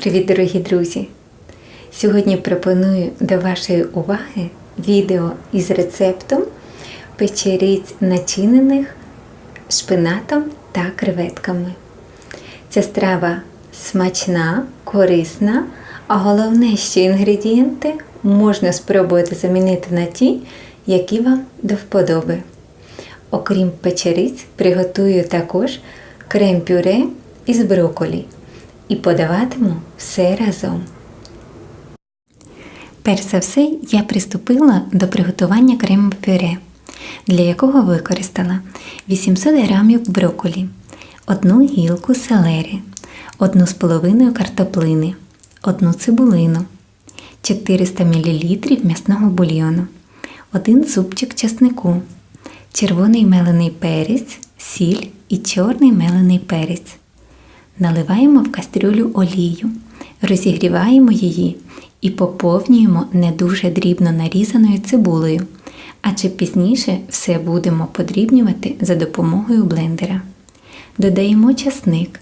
Привіт, дорогі друзі! Сьогодні пропоную до вашої уваги відео із рецептом печеріць, начинених шпинатом та креветками. Ця страва смачна, корисна, а головне, що інгредієнти можна спробувати замінити на ті, які вам до вподоби. Окрім печериць, приготую також крем-пюре із брокколі і подаватиму все разом. Перш за все, я приступила до приготування крему пюре, для якого використала 800 г брокколі, одну гілку селери, одну з половиною картоплини, одну цибулину, 400 мл м'ясного бульйону, один зубчик часнику, червоний мелений перець, сіль і чорний мелений перець. Наливаємо в кастрюлю олію, розігріваємо її і поповнюємо не дуже дрібно нарізаною цибулею, адже пізніше все будемо подрібнювати за допомогою блендера. Додаємо часник,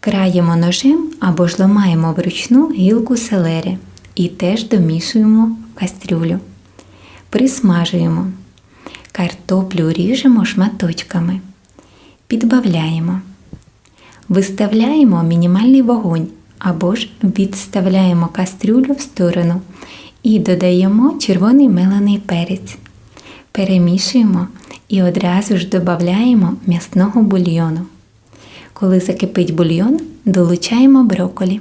краємо ножем або ж ламаємо вручну гілку селери і теж домішуємо в кастрюлю. Присмажуємо. Картоплю ріжемо шматочками. Підбавляємо. Виставляємо мінімальний вогонь або ж відставляємо кастрюлю в сторону і додаємо червоний мелений перець. Перемішуємо і одразу ж додаємо м'ясного бульйону. Коли закипить бульйон, долучаємо брокколі.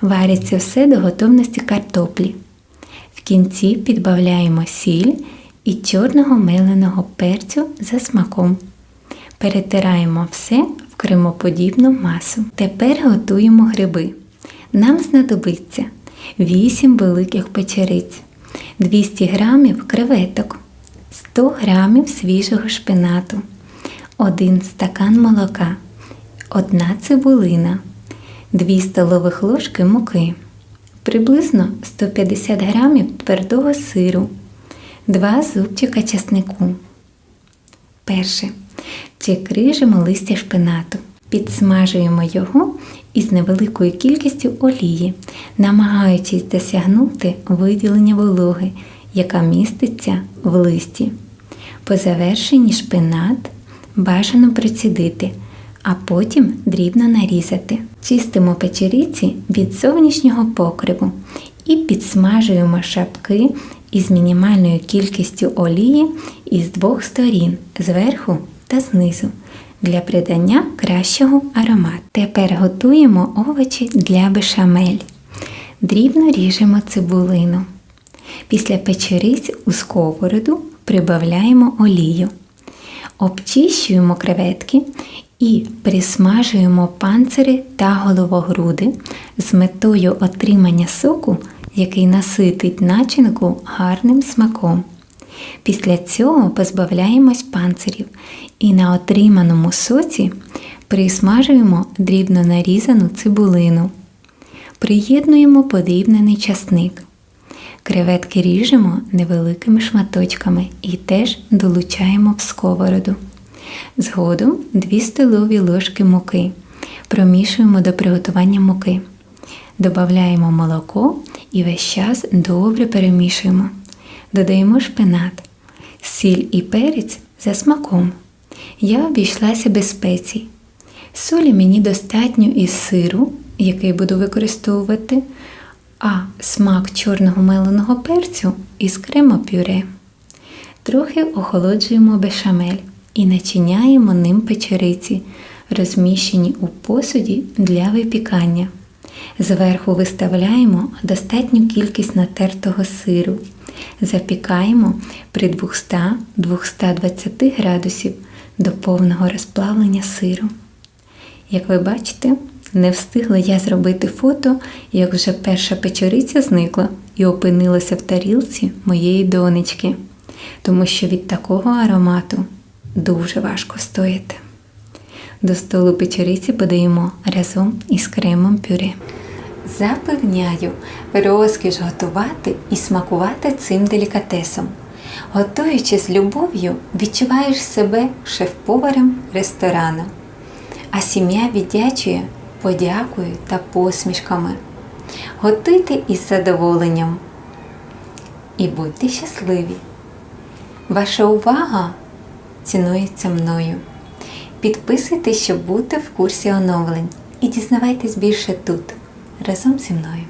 Вариться все до готовності картоплі. В кінці підбавляємо сіль і чорного меленого перцю за смаком. Перетираємо все кремоподібну масу. Тепер готуємо гриби. Нам знадобиться 8 великих печериць, 200 г креветок, 100 г свіжого шпинату, 1 стакан молока, 1 цибулина, 2 столових ложки муки, приблизно 150 г твердого сиру, 2 зубчика часнику. Перше. Чекрижимо листя шпинату. Підсмажуємо його із невеликою кількістю олії, намагаючись досягнути виділення вологи, яка міститься в листі. По завершенні шпинат бажано прицідити, а потім дрібно нарізати. Чистимо печеріці від зовнішнього покриву і підсмажуємо шапки із мінімальною кількістю олії із двох сторін зверху та знизу для придання кращого аромату. Тепер готуємо овочі для бешамель. Дрібно ріжемо цибулину. Після печериць у сковороду прибавляємо олію. Обчищуємо креветки і присмажуємо панцири та головогруди з метою отримання соку, який наситить начинку гарним смаком. Після цього позбавляємось панцирів і на отриманому соці присмажуємо дрібно нарізану цибулину. Приєднуємо подрібнений часник. Креветки ріжемо невеликими шматочками і теж долучаємо в сковороду. Згодом 2 столові ложки муки. Промішуємо до приготування муки. Додаємо молоко і весь час добре перемішуємо. Додаємо шпинат, сіль і перець за смаком. Я обійшлася без спецій. Солі мені достатньо із сиру, який буду використовувати, а смак чорного меленого перцю із крема-пюре. Трохи охолоджуємо бешамель і начиняємо ним печериці, розміщені у посуді для випікання. Зверху виставляємо достатню кількість натертого сиру. Запікаємо при 200-220 градусів до повного розплавлення сиру. Як ви бачите, не встигла я зробити фото, як вже перша печериця зникла і опинилася в тарілці моєї донечки, тому що від такого аромату дуже важко стояти. До столу печериці подаємо разом із кремом пюре. Запевняю, розкіш готувати і смакувати цим делікатесом. Готуючи з любов'ю, відчуваєш себе шеф-поварем ресторану, а сім'я віддячує подякою та посмішками. Готуйте із задоволенням і будьте щасливі. Ваша увага цінується мною. Підписуйтесь, щоб бути в курсі оновлень і дізнавайтесь більше тут разом зі мною.